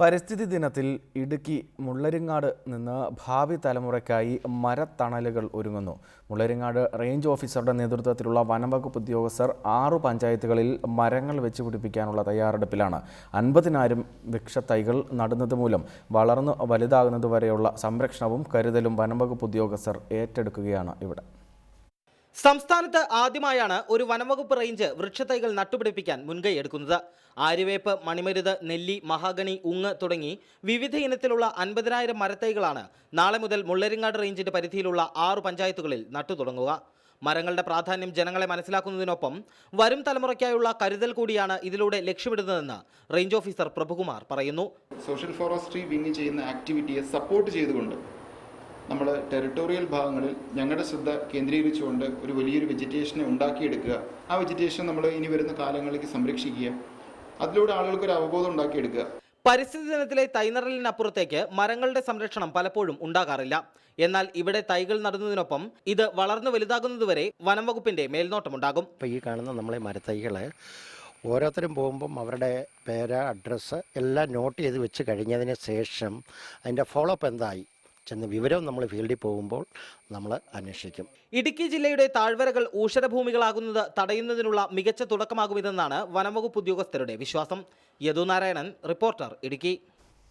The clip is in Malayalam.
പരിസ്ഥിതി ദിനത്തിൽ ഇടുക്കി മുള്ളരിങ്ങാട് നിന്ന് ഭാവി തലമുറയ്ക്കായി മരത്തണലുകൾ ഒരുങ്ങുന്നു. മുള്ളരിങ്ങാട് റേഞ്ച് ഓഫീസറുടെ നേതൃത്വത്തിലുള്ള വനംവകുപ്പ് ഉദ്യോഗസ്ഥർ ആറു പഞ്ചായത്തുകളിൽ മരങ്ങൾ വെച്ച് പിടിപ്പിക്കാനുള്ള തയ്യാറെടുപ്പിലാണ്. അൻപതിനായിരം വൃക്ഷത്തൈകൾ നടുന്നത് മൂലം വളർന്നു വലുതാകുന്നതുവരെയുള്ള സംരക്ഷണവും കരുതലും വനംവകുപ്പ് ഉദ്യോഗസ്ഥർ ഏറ്റെടുക്കുകയാണ് ഇവിടെ. സംസ്ഥാനത്ത് ആദ്യമായാണ് ഒരു വനംവകുപ്പ് റേഞ്ച് വൃക്ഷത്തൈകൾ നട്ടുപിടിപ്പിക്കാൻ മുൻകൈ എടുക്കുന്നത്. ആര്യവേപ്പ് മണിമരുത് നെല്ലി മഹാഗണി ഉങ്ങ് തുടങ്ങി വിവിധ ഇനത്തിലുള്ള അൻപതിനായിരം മരത്തൈകളാണ് നാളെ മുതൽ മുള്ളരിങ്ങാട് റേഞ്ചിന്റെ പരിധിയിലുള്ള ആറു പഞ്ചായത്തുകളിൽ നട്ടു തുടങ്ങുക. മരങ്ങളുടെ പ്രാധാന്യം ജനങ്ങളെ മനസ്സിലാക്കുന്നതിനൊപ്പം വരും തലമുറയ്ക്കായുള്ള കരുതൽ കൂടിയാണ് ഇതിലൂടെ ലക്ഷ്യമിടുന്നതെന്ന് റേഞ്ച് ഓഫീസർ പ്രഭുകുമാർ പറയുന്നു. സോഷ്യൽ ഫോറസ്ട്രി വിങ് ചെയ്യുന്ന ആക്ടിവിറ്റിയെ സപ്പോർട്ട് ചെയ്തുകൊണ്ട് നമ്മൾ ടെറിട്ടോറിയൽ ഭാഗങ്ങളിൽ ഞങ്ങളുടെ ശ്രദ്ധ കേന്ദ്രീകരിച്ചുകൊണ്ട് ഒരു വലിയൊരു വെജിറ്റേഷനെ ഉണ്ടാക്കിയെടുക്കുക. ആ വെജിറ്റേഷൻ നമ്മൾ ഇനി വരുന്ന കാലങ്ങളിലേക്ക് സംരക്ഷിക്കുക. അതിലൂടെ ആളുകൾക്ക് ഒരു അവബോധം ഉണ്ടാക്കിയെടുക്കുക. പരിസ്ഥിതി ദിനത്തിലെ തൈനറലിനപ്പുറത്തേക്ക് മരങ്ങളുടെ സംരക്ഷണം പലപ്പോഴും ഉണ്ടാകാറില്ല. എന്നാൽ ഇവിടെ തൈകൾ നടുന്നതിനൊപ്പം ഇത് വളർന്നു വലുതാകുന്നതുവരെ വനംവകുപ്പിന്റെ മേൽനോട്ടമുണ്ടാകും. ഇപ്പോൾ ഈ കാണുന്ന നമ്മളെ മരത്തൈകൾ ഓരോരുത്തരും പോകുമ്പം അവരുടെ പേര് അഡ്രസ്സ് എല്ലാം നോട്ട് ചെയ്ത് വെച്ച് കഴിഞ്ഞതിന് ശേഷം അതിന്റെ ഫോളോ അപ്പ് എന്തായി? ചെന്ന് വിവരം നമ്മൾ ഫീൽഡിൽ പോകുമ്പോൾ നമ്മൾ അന്വേഷിക്കും. ഇടുക്കി ജില്ലയുടെ താഴ്വരകൾ ഊഷരഭൂമികളാകുന്നത് തടയുന്നതിനുള്ള മികച്ച തുടക്കമാകുമിതെന്നാണ് വനംവകുപ്പ് ഉദ്യോഗസ്ഥരുടെ വിശ്വാസം. യദുനാരായണൻ റിപ്പോർട്ടർ ഇടുക്കി.